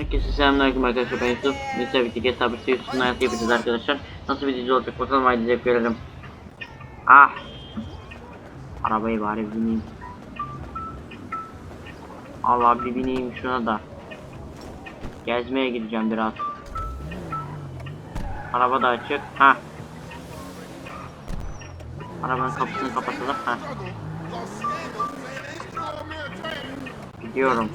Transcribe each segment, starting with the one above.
Herkese selamünaleyküm arkadaşlar ben Yusuf. Biz tabii ki GTA 5'te Yusuf'un hayatı yapacağız arkadaşlar. Nasıl bir dizi olacak bakalım haydi zevk görelim. Ah! Arabayı bari bineyim. Allah bir bineyim şuna da. Gezmeye gideceğim biraz. Araba da açık. Ha. Arabanın kapısını kapatalım. Ha. Gidiyorum.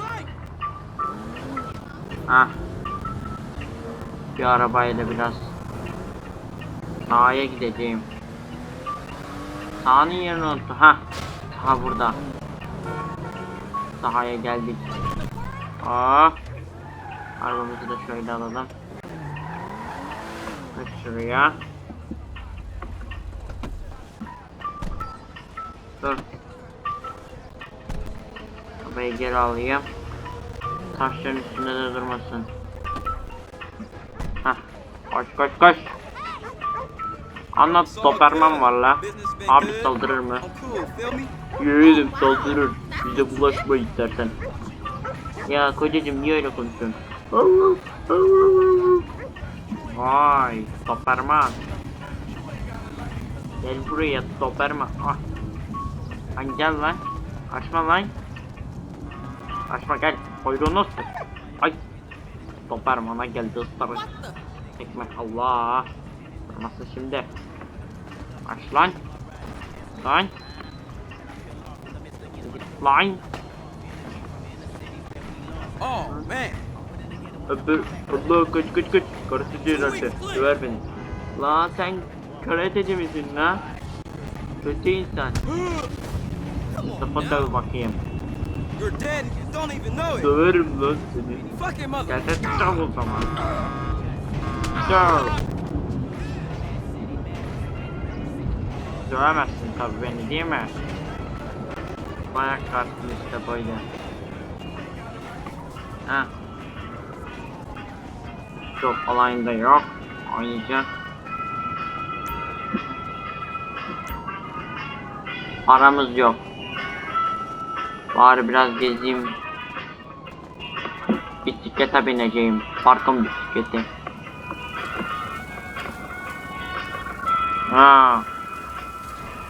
Ha. Bir arabayla biraz sağa gideceğim. Sağının yerini unuttum. Ha. Sağ burada. Sahaya geldik. Aa. Arabamızı da şöyle alalım. Bak şuraya. Dur. Arabayı geri alayım. Taşların üstünde de durmasın. Hah. Koş koş koş. Anlat Doberman var la. Abi saldırır mı? Yürüyelim saldırır. Bize bulaşma istersen. Ya kocacım niye öyle konuşuyorsun? Vay Doberman. Gel buraya Doberman. Ah. Lan gel lan. Açma lan. Açma gel. Kuyruğunu ısır. Ay. Doberman'a geldi ısırır. Tekme Allah. Nasıl şimdi? Aç lan. Lan. Lan. Oh man, Öbür. Allah kaç kaç kaç. Karısı cerrahı. Döver beni. La sen karateci misin la? Kötü insan. Mustafa döv bakayım. You're dead and you don't even know it. Döverim lan seni. Fucking mother. Gel de döv o zaman. Döv. Dövemezsin tabi beni değil mi? Bayağı kartın işte böyle. Ha. Çok olayında yok. Oynayacak. Paramız yok. Bari biraz gezeyim. Bisiklete bineceğim. Parkın bisikleti. Ha.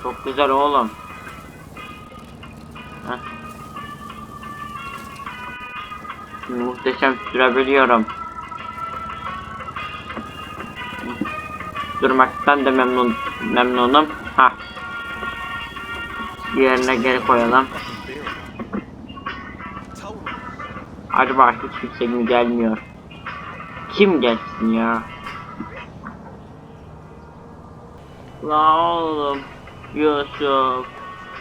Çok güzel oğlum. Heh. Muhteşem sürebiliyorum. Durmaktan da memnun memnunum. Ha. Yerine geri koyalım. Acaba hiç kimse mi gelmiyor? Kim gelsin ya? La oğlum Yusuf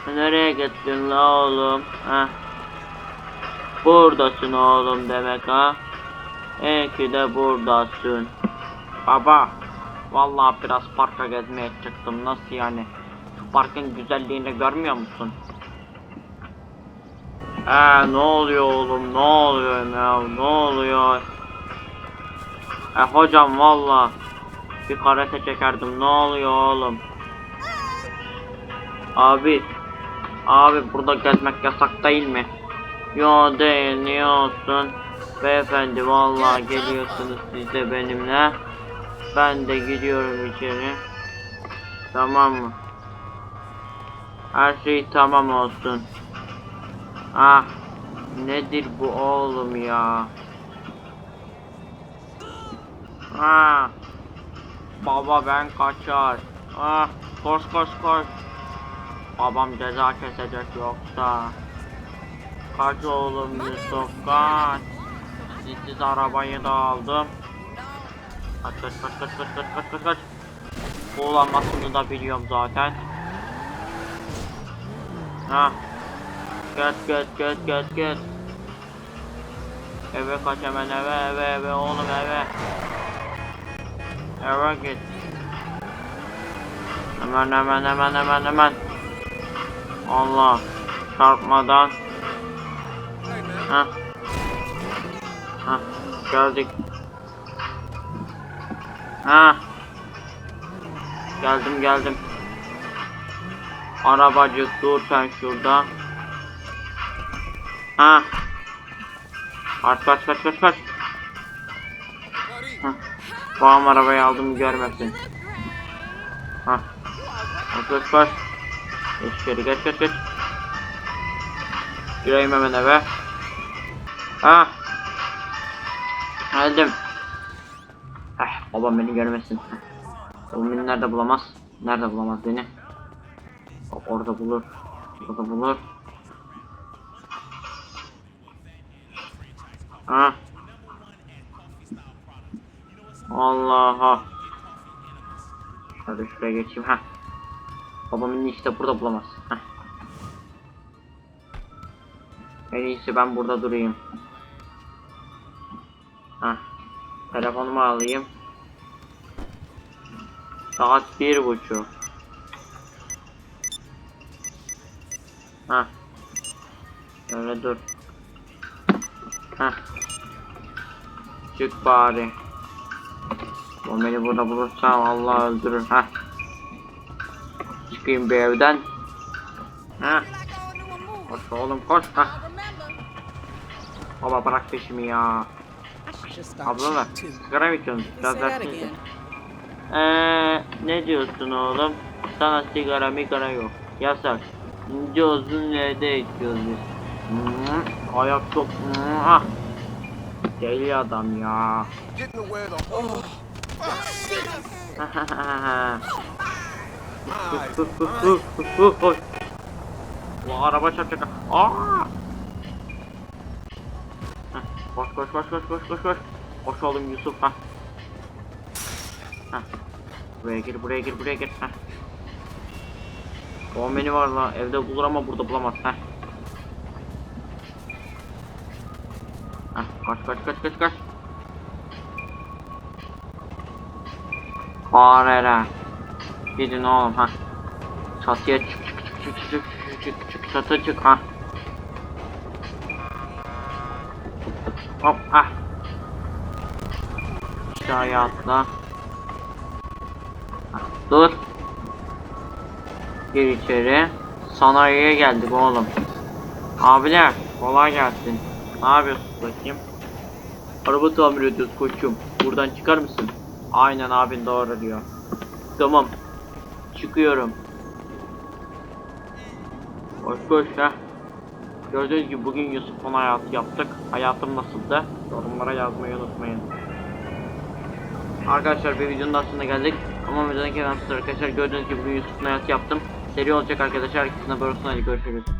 Nereye gittin la oğlum ha? Buradasın oğlum demek ha İyi ki de buradasın Baba Vallahi biraz parka gezmeye çıktım nasıl yani Şu parkın güzelliğini görmüyor musun? Ee ne oluyor oğlum? Ne oluyor ya ne oluyor? E hocam valla bir karate çekerdim. Ne oluyor oğlum? Abi Abi burada gezmek yasak değil mi? Yo değil. Niye olsun? Beyefendi vallahi geliyorsunuz siz de benimle. Ben de gidiyorum içeri. Tamam mı? Her şey tamam olsun Ah Nedir bu oğlum ya? Ah Baba ben kaçar. Ah koş koş koş. Babam ceza kesecek yoksa. Kaç oğlum Yusuf kaç. Siz arabayı da aldım. Kaç kaç kaç kaç kaç kaç kaç kaç kaç. Kullanmasını da biliyorum zaten. Ha Geç geç geç geç geç Eve kaç hemen eve eve eve oğlum eve. Eve git. Hemen hemen hemen hemen hemen. Allah çarpmadan. Ha Ha geldik. Ha Geldim geldim. Arabacık dur sen şurada Ha Kaç kaç kaç kaç kaç Babam arabayı aldım görmesin. Hah. Koş koş koş. Geç geç geç geç. Gireyim hemen eve. Ah. Geldim. Eh babam beni görmesin. Babam beni nerede bulamaz? Nerede bulamaz beni? Orada bulur. Orada bulur. Ha. Allah'a. Şöyle şuraya geçeyim ha. Babamın işte burada bulamaz. Heh. En iyisi ben burada durayım. Ha. Telefonumu alayım. Saat bir buçuk. Ha. Öyle dur. Ha. Çık bari. O beni burada bulursa Allah öldürür. Ha. Çıkayım bir evden. Ha. Koş oğlum koş. Ha. Baba bırak peşimi ya. Abla da sigara mı içiyorsun? Biraz. Eee ne diyorsun oğlum? Sana sigara migara yok. Yasak. İnce uzun L'de içiyoruz biz. Hmm, ayak çok... Ah. Deli adam ya. Dur dur dur dur dur dur. Bu araba çarpacak. Aa! Koş koş koş koş koş koş koş. Koş oğlum Yusuf ha. Buraya gir buraya gir buraya gir. Heh. O beni var la evde bulur ama burada bulamaz. Heh. Heh, kaç kaç kaç kaç kaç. Farere. Gidin oğlum ha. Çatıya çık çık çık çık çık çık çık çık çatı çık ha. Hop ah. Aşağıya atla. Ha, Dur. Gir içeri. Sanayiye geldik oğlum. Abiler kolay gelsin. Ne yapıyorsunuz bakayım? Araba tamir ediyoruz koçum. Buradan çıkar mısın? Aynen abin doğru diyor. Tamam. Çıkıyorum. Koş koş ha. Gördüğünüz gibi bugün Yusuf'un hayatı yaptık. Hayatım nasıldı? Yorumlara yazmayı unutmayın. Arkadaşlar bir videonun da sonuna geldik. Ama videonun arkadaşlar gördüğünüz gibi bugün Yusuf'un hayatı yaptım. Seri olacak arkadaşlar. Haber olsun. Hadi görüşürüz.